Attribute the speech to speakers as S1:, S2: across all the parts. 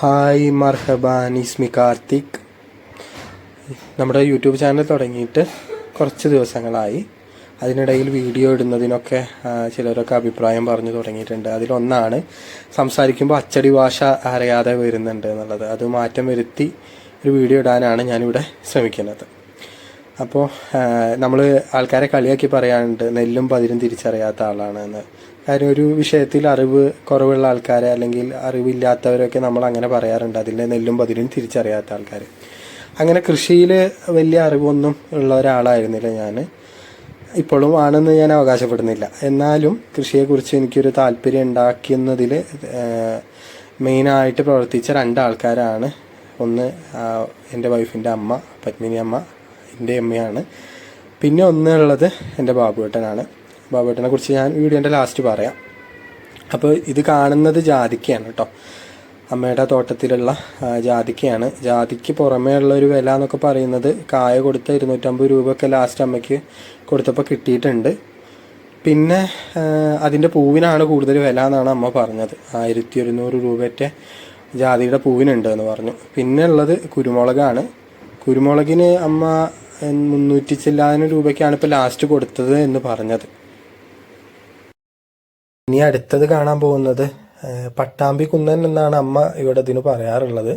S1: Hi മർഹബാൻ ഇസ്മി കാർത്തിക്. നമ്മുടെ YouTube channel തുടങ്ങിയിട്ട് കുറച്ച് ദിവസങ്ങളായി. അതിനിടയിൽ വീഡിയോ ഇടുന്നതിനൊക്കെ ചിലരൊക്കെ അഭിപ്രായം പറഞ്ഞു തുടങ്ങിയിട്ടുണ്ട്. അതിലൊന്നാണ് സംസാരിക്കുമ്പോൾ അച്ചടി ഭാഷ അറിയാതെ വരുന്നുണ്ട് എന്നുള്ളത്. അത് മാറ്റം വരുത്തി ഒരു വീഡിയോ ഇടാനാണ് ഞാനിവിടെ ശ്രമിക്കുന്നത്. അപ്പോൾ നമ്മൾ ആൾക്കാരെ കളിയാക്കി പറയാറുണ്ട് നെല്ലും പതിരും തിരിച്ചറിയാത്ത ആളാണ് എന്ന്. കാര്യം ഒരു വിഷയത്തിൽ അറിവ് കുറവുള്ള ആൾക്കാരെ അല്ലെങ്കിൽ അറിവില്ലാത്തവരൊക്കെ നമ്മൾ അങ്ങനെ പറയാറുണ്ട്. അതിന്റെ നെല്ലും പതിരും തിരിച്ചറിയാത്ത ആൾക്കാർ അങ്ങനെ കൃഷിയിൽ വലിയ അറിവൊന്നും ഉള്ള ഒരാളായിരുന്നില്ല ഞാൻ ഇപ്പോഴും ആണെന്ന് ഞാൻ അവകാശപ്പെടുന്നില്ല. എന്നാലും കൃഷിയെക്കുറിച്ച് എനിക്കൊരു താല്പര്യം ഉണ്ടാക്കുന്നതിൽ മെയിനായിട്ട് പ്രവർത്തിച്ച രണ്ടാൾക്കാരാണ്. ഒന്ന് എന്റെ വൈഫിന്റെ അമ്മ പത്മിനി അമ്മ. എന്റെ അമ്മയാണ്. പിന്നെ ഒന്നുള്ളത് എന്റെ ബാബുവേട്ടനാണ്. ബാബുവേട്ടനെ കുറിച്ച് ഞാൻ വീഡിയോന്റെ ലാസ്റ്റ് പറയാം. അപ്പോൾ ഇത് കാണുന്നത് ജാതിക്കയാണ് കേട്ടോ അമ്മയുടെ തോട്ടത്തിലുള്ള ജാതിക്കയാണ്. ജാതിക്ക് പുറമേ ഉള്ള ഒരു വില എന്നൊക്കെ പറയുന്നത് കായ കൊടുത്ത ഇരുന്നൂറ്റമ്പത് രൂപയൊക്കെ ലാസ്റ്റ് അമ്മയ്ക്ക് കൊടുത്തപ്പോൾ കിട്ടിയിട്ടുണ്ട്. പിന്നെ അതിന്റെ പൂവിനാണ് കൂടുതൽ വില എന്നാണ് അമ്മ പറഞ്ഞത്. ആയിരത്തി ഒരുന്നൂറ് രൂപയൊക്കെ ജാതിയുടെ പൂവിനുണ്ട് എന്ന് പറഞ്ഞു. പിന്നെ ഉള്ളത് കുരുമുളകാണ്. കുരുമുളകിന് അമ്മ മുന്നൂറ്റി ചില്ലാതിന് രൂപയ്ക്കാണ് ഇപ്പോൾ ലാസ്റ്റ് കൊടുത്തത് എന്ന് പറഞ്ഞത്. ഇനി അടുത്തത് കാണാൻ പോകുന്നത് പട്ടാമ്പി കുന്നൻ എന്നാണ് അമ്മ ഇവിടെ ഇതിന് പറയാറുള്ളത്.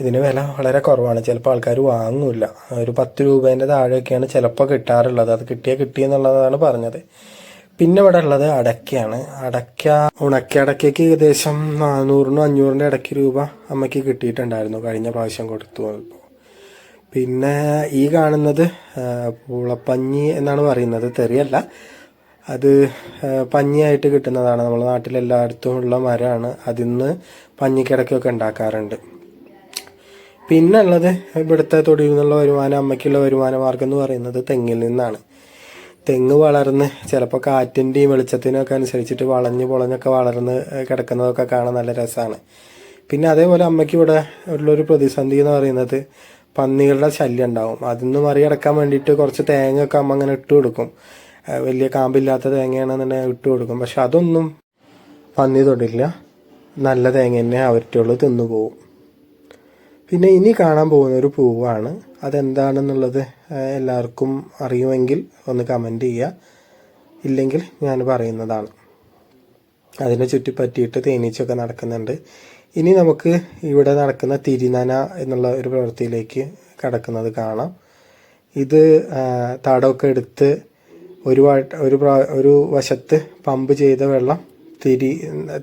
S1: ഇതിന് വില വളരെ കുറവാണ്. ചിലപ്പോൾ ആൾക്കാർ വാങ്ങൂല. ഒരു പത്ത് രൂപേന്റെ താഴെയൊക്കെയാണ് ചിലപ്പോൾ കിട്ടാറുള്ളത്. അത് കിട്ടിയാൽ കിട്ടി എന്നുള്ളതാണ് പറഞ്ഞത്. പിന്നെ ഇവിടെ ഉള്ളത് അടയ്ക്കയാണ്. അടയ്ക്ക ഉണക്ക അടയ്ക്കയ്ക്ക് ഏകദേശം നാനൂറിനും അഞ്ഞൂറിന്റെ ഇടയ്ക്ക് രൂപ അമ്മയ്ക്ക് കിട്ടിയിട്ടുണ്ടായിരുന്നു. കഴിഞ്ഞ പ്രാവശ്യം കൊടുത്തു. പിന്നെ ഈ കാണുന്നത് പൂളപ്പഞ്ഞി എന്നാണ് പറയുന്നത്. തെറിയല്ല. അത് പഞ്ഞിയായിട്ട് കിട്ടുന്നതാണ്. നമ്മുടെ നാട്ടിലെല്ലായിടത്തും ഉള്ള മരമാണ്. അതിൽ നിന്ന് പഞ്ഞിക്കിടക്കൊക്കെ ഉണ്ടാക്കാറുണ്ട്. പിന്നെ ഉള്ളത് ഇവിടുത്തെ തൊടിയിൽ നിന്നുള്ള വരുമാനം അമ്മയ്ക്കുള്ള വരുമാന മാർഗം എന്ന് പറയുന്നത് തെങ്ങിൽ നിന്നാണ്. തെങ്ങ് വളർന്ന് ചിലപ്പോൾ കാറ്റിന്റെയും വെളിച്ചത്തിനൊക്കെ അനുസരിച്ചിട്ട് വളഞ്ഞ് പൊളഞ്ഞൊക്കെ വളർന്ന് കിടക്കുന്നതൊക്കെ കാണാൻ നല്ല രസമാണ് പിന്നെ അതേപോലെ അമ്മയ്ക്ക് ഇവിടെ ഉള്ളൊരു പ്രതിസന്ധി എന്ന് പറയുന്നത് പന്നികളുടെ ശല്യം ഉണ്ടാവും. അതിൽ നിന്ന് മറികടക്കാൻ വേണ്ടിയിട്ട് കുറച്ച് തേങ്ങ ഒക്കെ അമ്മ അങ്ങനെ ഇട്ട് കൊടുക്കും. വലിയ കാമ്പില്ലാത്ത തേങ്ങയാണെന്നുണ്ടെങ്കിൽ ഇട്ട് കൊടുക്കും. പക്ഷെ അതൊന്നും പന്നി തൊടില്ല. നല്ല തേങ്ങ തന്നെ അവറ്റുള്ളൂ തിന്നു പോകും പിന്നെ ഇനി കാണാൻ പോകുന്ന ഒരു പൂവാണ്. അതെന്താണെന്നുള്ളത് എല്ലാവർക്കും അറിയുമെങ്കിൽ ഒന്ന് കമന്റ് ചെയ്യുക. ഇല്ലെങ്കിൽ ഞാൻ പറയുന്നതാണ്. അതിനെ ചുറ്റിപ്പറ്റിയിട്ട് തേനീച്ചയൊക്കെ നടക്കുന്നുണ്ട്. ഇനി നമുക്ക് ഇവിടെ നടക്കുന്ന തിരിനന എന്നുള്ള ഒരു പ്രവൃത്തിയിലേക്ക് കടക്കുന്നത് കാണാം. ഇത് തടമൊക്കെ എടുത്ത് ഒരു ഒരു ഒരു വശത്ത് പമ്പ് ചെയ്ത വെള്ളം തിരി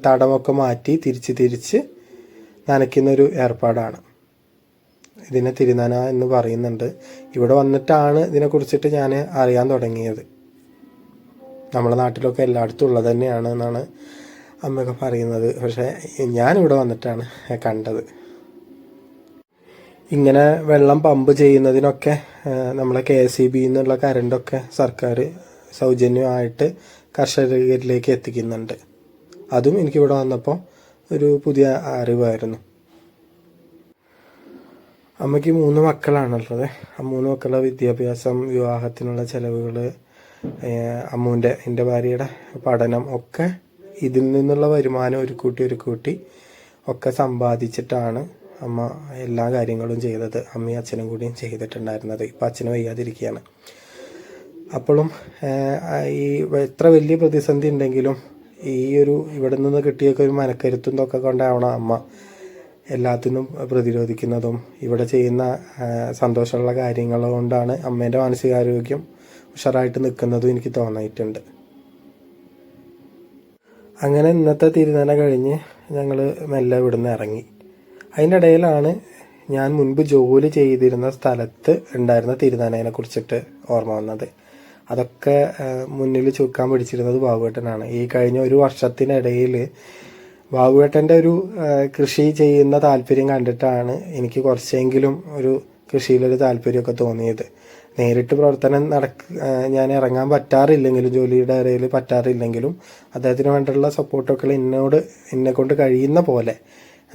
S1: തടമൊക്കെ മാറ്റി തിരിച്ച് തിരിച്ച് നനയ്ക്കുന്ന ഒരു ഏർപ്പാടാണ്. ഇതിനെ തിരുനന എന്ന് പറയുന്നുണ്ട്. ഇവിടെ വന്നിട്ടാണ് ഇതിനെ കുറിച്ചിട്ട് ഞാൻ അറിയാൻ തുടങ്ങിയത്. നമ്മുടെ നാട്ടിലൊക്കെ എല്ലായിടത്തും ഉള്ളത് തന്നെയാണ് എന്നാണ് അമ്മയൊക്കെ പറയുന്നത്. പക്ഷേ ഞാനിവിടെ വന്നിട്ടാണ് കണ്ടത്. ഇങ്ങനെ വെള്ളം പമ്പ് ചെയ്യുന്നതിനൊക്കെ നമ്മളെ കെ എസ് ഇ ബി എന്നുള്ള കരണ്ടൊക്കെ സർക്കാർ സൗജന്യമായിട്ട് കർഷകരിലേക്ക് എത്തിക്കുന്നുണ്ട്. അതും എനിക്കിവിടെ വന്നപ്പോൾ ഒരു പുതിയ അറിവായിരുന്നു. അമ്മയ്ക്ക് മൂന്ന് മക്കളാണുള്ളത്. ആ മൂന്ന് മക്കളുടെ വിദ്യാഭ്യാസം വിവാഹത്തിനുള്ള ചെലവുകൾ അമ്മൂന്റെ എന്റെ ഭാര്യയുടെ പഠനം ഒക്കെ ഇതിൽ നിന്നുള്ള വരുമാനം ഒരു കൂട്ടി ഒരു കൂട്ടി ഒക്കെ സമ്പാദിച്ചിട്ടാണ് അമ്മ എല്ലാ കാര്യങ്ങളും ചെയ്തത്. അമ്മയും അച്ഛനും കൂടിയും ചെയ്തിട്ടുണ്ടായിരുന്നത്. ഇപ്പം അച്ഛന് വയ്യാതിരിക്കുകയാണ്. അപ്പോഴും ഈ എത്ര വലിയ പ്രതിസന്ധി ഉണ്ടെങ്കിലും ഈ ഒരു ഇവിടെ നിന്ന് കിട്ടിയൊക്കെ ഒരു മനക്കരുത്തും ഇതൊക്കെ കൊണ്ടാവണം അമ്മ. എല്ലാത്തിനും പ്രതിരോധിക്കുന്നതും ഇവിടെ ചെയ്യുന്ന സന്തോഷമുള്ള കാര്യങ്ങൾ കൊണ്ടാണ് അമ്മേന്റെ മാനസികാരോഗ്യം ഉഷാറായിട്ട് നിൽക്കുന്നതും എനിക്ക് തോന്നിയിട്ടുണ്ട്. അങ്ങനെ ഇന്നത്തെ തിരുനന കഴിഞ്ഞ് ഞങ്ങൾ മെല്ലെ ഇവിടുന്ന് ഇറങ്ങി. അതിന്റെ ഇടയിലാണ് ഞാൻ മുൻപ് ജോലി ചെയ്തിരുന്ന സ്ഥലത്ത് ഉണ്ടായിരുന്ന തിരുനനയെ കുറിച്ചിട്ട് ഓർമ്മ വന്നത്. അതൊക്കെ മുന്നിൽ ചുക്കാൻ പിടിച്ചിരുന്നത് ബാബുവേട്ടനാണ്. ഈ കഴിഞ്ഞ ഒരു വർഷത്തിനിടയിൽ ബാബുവേട്ടന്റെ ഒരു കൃഷി ചെയ്യുന്ന താല്പര്യം കണ്ടിട്ടാണ് എനിക്ക് കുറച്ചെങ്കിലും ഒരു കൃഷിയിലൊരു താല്പര്യമൊക്കെ തോന്നിയത്. നേരിട്ട് പ്രവർത്തനം നടക്ക ഞാൻ ഇറങ്ങാൻ പറ്റാറില്ലെങ്കിലും ജോലിയുടെ ഇടയിൽ പറ്റാറില്ലെങ്കിലും അദ്ദേഹത്തിന് വേണ്ടിയുള്ള സപ്പോർട്ടൊക്കെ എന്നോട് എന്നെ കൊണ്ട് കഴിയുന്ന പോലെ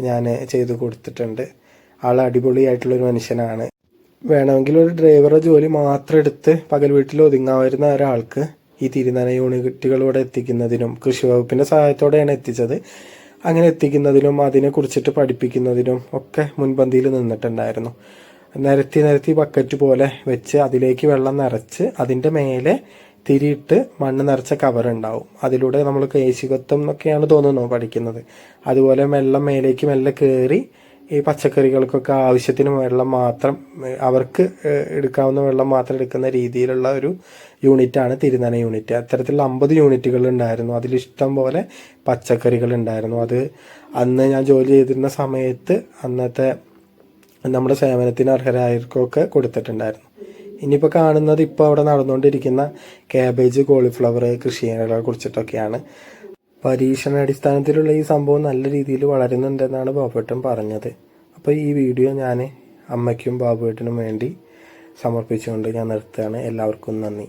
S1: ഞാൻ ചെയ്തു കൊടുത്തിട്ടുണ്ട്. ആൾ അടിപൊളിയായിട്ടുള്ളൊരു മനുഷ്യനാണ്. വേണമെങ്കിൽ ഒരു ഡ്രൈവറെ ജോലി മാത്രം എടുത്ത് പകൽ വീട്ടിൽ ഒതുങ്ങാവുന്ന ഒരാൾക്ക് ഈ തിരുനന യൂണിറ്റുകളിലൂടെ എത്തിക്കുന്നതിനും കൃഷി വകുപ്പിന്റെ സഹായത്തോടെയാണ് എത്തിച്ചത്. അങ്ങനെ എത്തിക്കുന്നതിനും അതിനെ കുറിച്ചിട്ട് പഠിപ്പിക്കുന്നതിനും ഒക്കെ മുൻപന്തിയിൽ നിന്നിട്ടുണ്ടായിരുന്നു. നിരത്തി നിരത്തി ബക്കറ്റ് പോലെ വെച്ച് അതിലേക്ക് വെള്ളം നിറച്ച് അതിന്റെ മേലെ തിരിയിട്ട് മണ്ണ് നിറച്ച കവർ ഉണ്ടാവും. അതിലൂടെ നമ്മൾ കേശികത്വം എന്നൊക്കെയാണ് തോന്നുന്നു പഠിക്കുന്നത്. അതുപോലെ വെള്ളം മേലേക്ക് മെല്ലെ കയറി ഈ പച്ചക്കറികൾക്കൊക്കെ ആവശ്യത്തിന് വെള്ളം മാത്രം അവർക്ക് എടുക്കാവുന്ന വെള്ളം മാത്രം എടുക്കുന്ന രീതിയിലുള്ള ഒരു യൂണിറ്റാണ് തിരുനന യൂണിറ്റ് അത്തരത്തിലുള്ള അമ്പത് യൂണിറ്റുകൾ ഉണ്ടായിരുന്നു. അതിലിഷ്ടം പോലെ പച്ചക്കറികൾ ഉണ്ടായിരുന്നു. അത് അന്ന് ഞാൻ ജോലി ചെയ്തിരുന്ന സമയത്ത് അന്നത്തെ നമ്മുടെ സേവനത്തിന് അർഹരായവർക്കൊക്കെ കൊടുത്തിട്ടുണ്ടായിരുന്നു. ഇനിയിപ്പോൾ കാണുന്നത് ഇപ്പോൾ അവിടെ നടന്നുകൊണ്ടിരിക്കുന്ന കാബേജ് കോളിഫ്ലവർ കൃഷികളെ കുറിച്ചിട്ടൊക്കെയാണ്. പരീക്ഷണാടിസ്ഥാനത്തിലുള്ള ഈ സംഭവം നല്ല രീതിയിൽ വളരുന്നുണ്ടെന്നാണ് ബാബുവേട്ടൻ പറഞ്ഞത്. അപ്പോൾ ഈ വീഡിയോ ഞാൻ അമ്മയ്ക്കും ബാബുവേട്ടനും വേണ്ടി സമർപ്പിച്ചുകൊണ്ട് ഞാൻ നിർത്തുകയാണ്. എല്ലാവർക്കും നന്ദി.